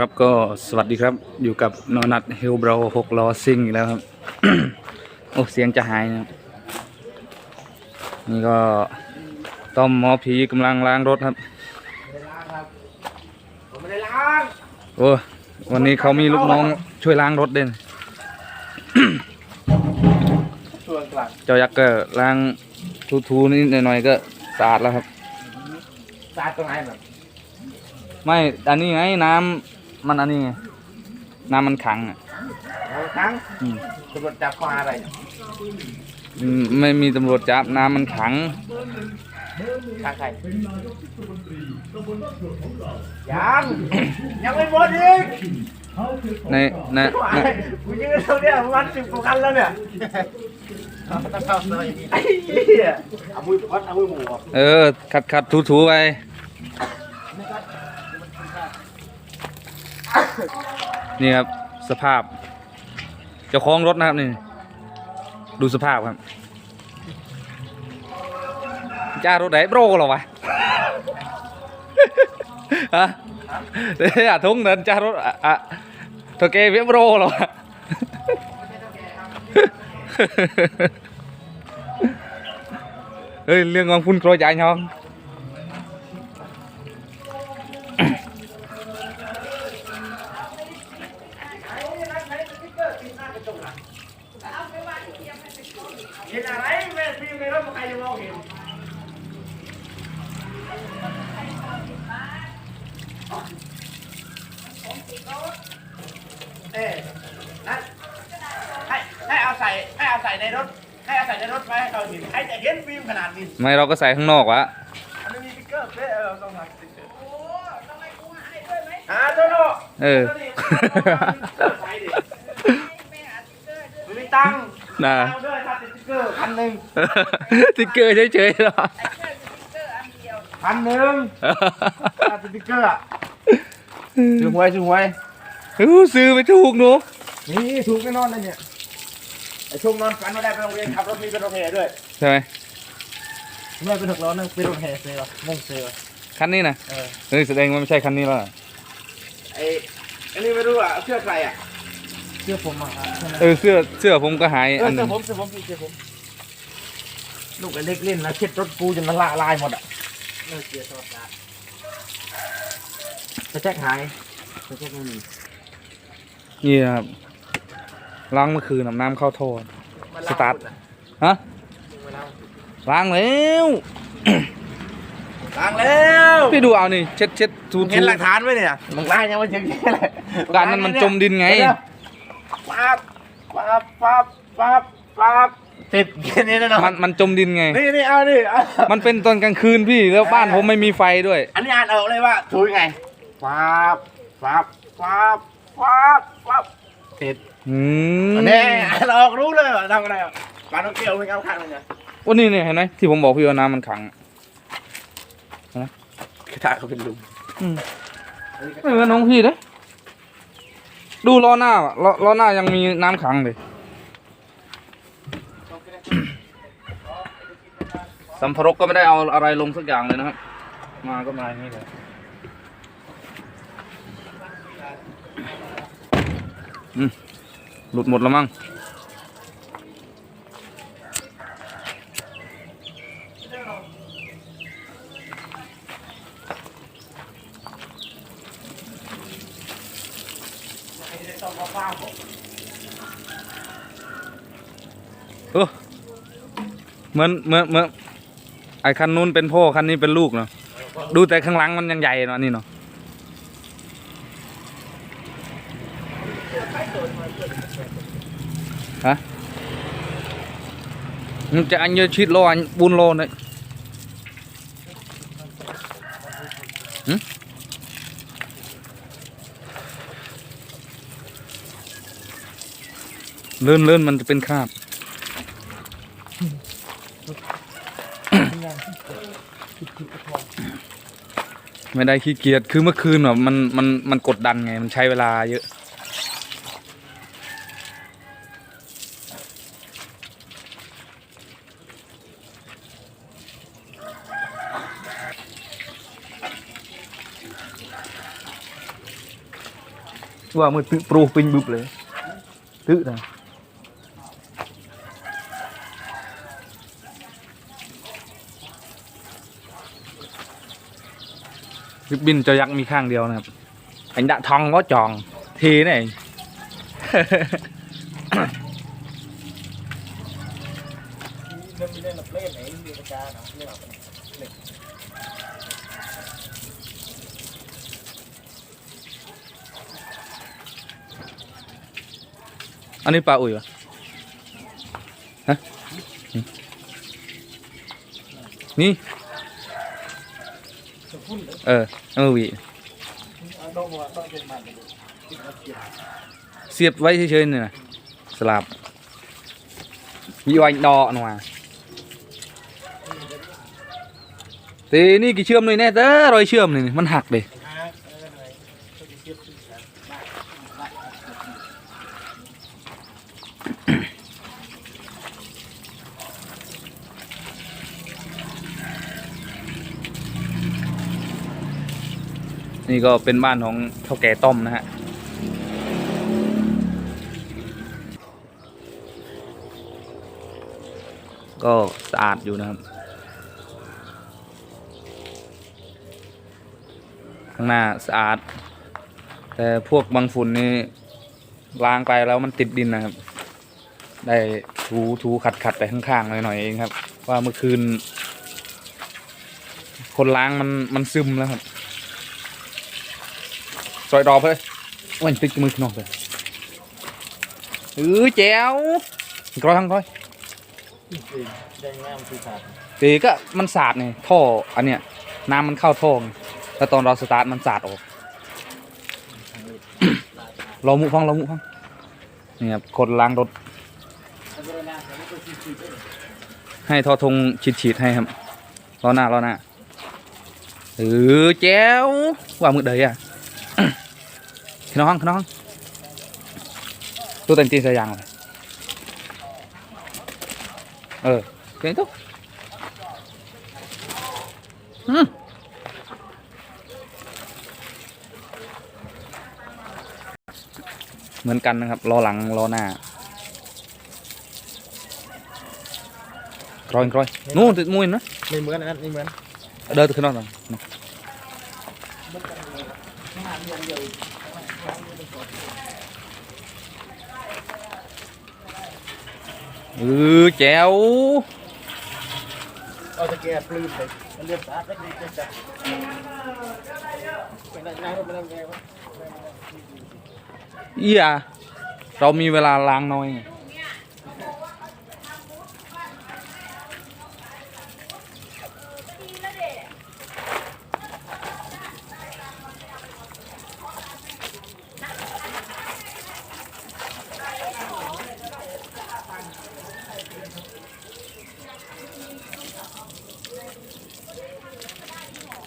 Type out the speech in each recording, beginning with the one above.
ครับก็สวัสดีครับอยู่กับนอนัทเฮลบรหกล้อซิ่งอีกแล้วครับ โอ้เสียงจะหายนะครับนี่ก็ต้อมหมอผีกำลังล้างรถครับผมไม่ได้ล้างโอ้วันนี้เขามีลูกน้องช่วยล้างรถเด่นส่วนกลางเจ้ายักษ์ก็ล้างทูๆนิดหน่อยๆก็สะอาดแล้วครับสาดตรงไหนแบบไม่ อันนี้ไงน้ำ มันอันนี้ไงน้ำมันขังอะเอาครั้งอืมตำรวจจับข้อหาอะไรอืมไม่มีตำรวจจับน้ำมันขังทางใครยังยังไม่หมดอีกในในในกูยืนเท่าเนี้ยประมาณสิบกว่าคันแล้วเนี่ยต้องเข้าเลยไอ้เหี้ยเอามือวัดเอามือหมูออก เออขัดขัดถูถูไป นี่ครับสภาพ เจ้าของรถนะครับนี่ ดูสภาพครับจ้ารถไหนโบรเหรอวะฮะเดี๋ยวทุ่งเดินจ้ารถอะอะโทเกเวียโรหรอวะเฮ้ยเรื่องของคุณโกรธใหญ่ยอง เห็นอะไรแม่ฟิล์มในรถใครจะมองเห็นเอ๊ะนั่นให้ให้เอาใส่ให้เอาใส่ในรถให้เอาใส่ในรถไว้ให้เขาเห็ นใครจะเห็นฟิล์มขนาดนี้ไม่เราก็ใส่ข้างนอกวะอันนี้มีสติ๊กเกอร์เป๊ะเออต้องหาสติ๊กเกอร์โอ้ทำไมกูให้ด้วยไหมอ่าโตโน่เออใส่ดิไม่มีตังค์น่ะเอาด้วยถ้าติดสติ๊กเกอร์พันหนึ่งสติ๊กเกอร์เฉยๆหรอพันหนึ่งถ้าติดสติ๊กเกอร์อะซื้อหวยซื้อหวยอู้ซื้อไม่ถูกหนูนี่ถูกแน่นอนเลยเนี่ย ไอ้ช่วงนอนฝันไม่ได้ไปโรงเรียนขับรถมีเป็นรถแห่ด้วยใช่ไหมไม่เป็นหกล้อนึงเป็นรถแห่เซลล์งงเซลล์คันนี้นะเออเฮ้ยแสดงว่าไม่ใช่คันนี้แล้วไอ้อันนี้ไม่รู้อะเสื้อใครอะเสื้อผมอะใช่ไหมเออเสื้อเสื้อผมก็หายเออัอนหเสื้นึองผมเสื้อผมพี่เสื้อผมลูกไอ้เล็กเล่นนะเช็ดรถกูจนมันละลายหมดอะเลิกเกียร์สวัสดิ์จะแจ็คหายจะแจ็คไม่มีนี่ครับ ล้างเมื่อคืนน้ำน้ำเข้าท่อสตาร์ทฮะล้างแล้วล้างแล้วพี่ดูเอานี่เช็ดเช็ดถูเห็ถูนหลักฐานไว้เนี่ยมึงล้างยังไม่ถึงแค่เลยการนั้นมันจมดินไงปั๊บปั๊บปั๊บปั๊บปั๊บติดแค่นี้แน่นอมันนมันจมดินไงนี่นี่เอาดิเอามันเป็นตอนกลางคืนพี่แล้วบ้านผมไม่มีไฟด้วย อันนี้อ่านออกเลยว่าถูยังไงปั๊บปั๊บปั๊บปั๊บปั๊บติด อืมแน่อ่านออกรู้เลยว่าทำอะไรอะปลาต้องเกี่ยวไม่เอาข้างเลยไงวันนี้เนี่ยเห็นไหมที่ผมบอกพี่ว่าน้ำมันขังกระถาเขาเป็นลุงอืมไม่เหมือนน้องพี่เด้ดูล้อหน้าอะล้อล้อหน้ายังมีน้ำขังเลยสัมภาระก็ไม่ได้เอาอะไรลงสักอย่างเลยนะครับมาก็มาอย่างนี้เลยอืม หลุดหมดแล้วมั้งเออเหมือนเหมือนเหมือนไอ้คันนู้นเป็นพ่อคันนี้เป็นลูกเนาะดูแต่ข้างหลังมันยังใหญ่เนาะนี่เนาะฮะมันจะอันเยอะชิดโลอันบุญโลเนี่ยหึเลื่อน เลื่อนมันจะเป็นคราบไม่ได้ขี้เกียจคือเมื่อคืนแบบมันมันมันกดดันไง มันใช้เวลาเยอะ ว่ามือตึปรูปิงบึบเลยตึนะริบบินจะยักมีข้างเดียวนะครับอันดะทองก็จองทีนี่เองเล่นเล่นเล่นไหนมีประการนะเนาอุ่ยวะฮะนี่เออเอามาหวีต้องว่าต้องเป็น มันติดมาเกี่ยวเสียบไว้เฉยๆนี่นะสลับมีไว้ดอหน่อยตีนี่กี่เชื่อมเลยแน่เด้อรอยเชื่อมนี่มันหักเลย อ่าเอออะไรก็จะเทียบกัน นี่ก็เป็นบ้านของเท่าแก่ต้อมนะฮะก็สะอาดอยู่นะครับ ข้างหน้าสะอาด แต่พวกบางฝุ่นนี่ล้างไปแล้วมันติดดินนะครับ ได้ถูถูขัดขัดไปข้างๆหน่อยๆเองครับ ว่าเมื่อคืน คนล้างมันมันซึมแล้วครับ ซอยดอกเลยวันติ๊กมือขนอกเลยเออแจ๋วกร้อยทั้งร้อยได้ง่ายมันคือขาดตีก็มันสาดไงท่ออันเนี้ยน้ำมันเข้าท่อไงแล้วตอนเราสตาร์ทมันสาดออกรอมุฟังรอมุฟังนี่ครับคนล้างรถ ให้ทอทงฉีดฉีดๆให้ครับล้อหน้าล้อหน้าเออแจ๋วว่ามือเดยอะ ขึ้นห้องขึ้นห้องตัวแต่งจีนใส่ยางเลยเออเก่งตุ๊กอืมเหมือนกันนะครับล้อหลังล้อหน้ากรอยกรอยนู่นติดมุ้ยนะไม่เหมือนนะไม่เหมือนเดินขึ้นนอกหน่อย เออแจ๋วเอาตะแกรงปลื้มเลยมันเรียบสะอาดแล้วดีจังเป็นได้ง่ายเป็นได้ง่ายวะ เอียเรามีเวลาล้างน้อยไง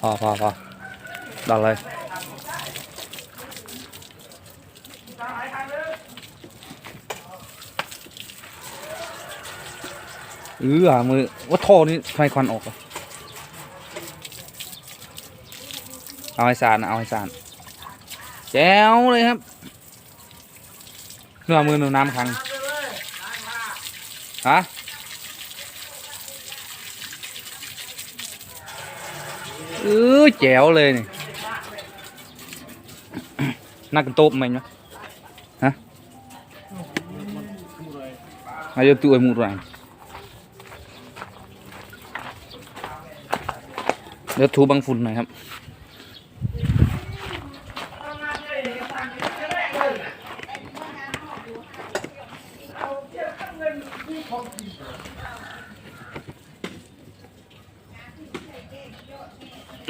อพอพอดันเลยเออหามือว่าท่อนี้ทำไมควันออกอะเอาให้สานเอาให้สานแจ๋วเลยครับเนื้อมือหนูน้ำขังฮะ เออแจ๋วเลยนี่นักกันโต๊ะมันไหมฮะอายุตัวไอ้หมูไรเดี๋ยวทูบังฝุ่นหน่อยครับ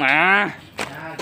มา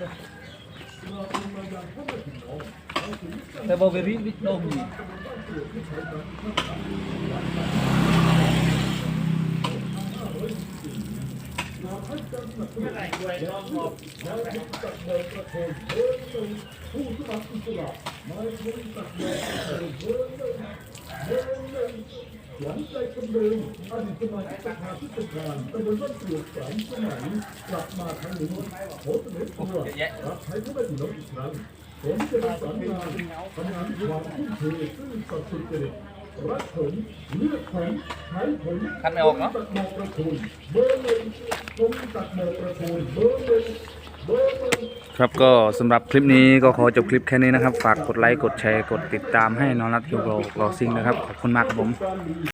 ใบอะฮะเอา หลังใจกำเริงอดีตสมาชิกสภาผู้จัดการตำบลบ้านเกลือสามสมัยกลับมาครั้งนี้ขอเสนอตัวรับใช้พระบาทน้องอีกครั้งผมจะประสานงานทำงานความทุ่มเทซึ่งสัตย์สุจริตรักผมเลือกผมใช้ผมคัดไม่ออกเนอะตัดหมอกประทุนเบอร์หนึ่งตรงตัดหมอกประทุนเบอร์หนึ่งครับก็สำหรับคลิปนี้ก็ขอจบคลิปแค่นี้นะครับ ฝากกดไลค์ กดแชร์ กดติดตามให้น้องรัฐฮิวโรรอซิงนะครับ ขอบคุณมากครับผม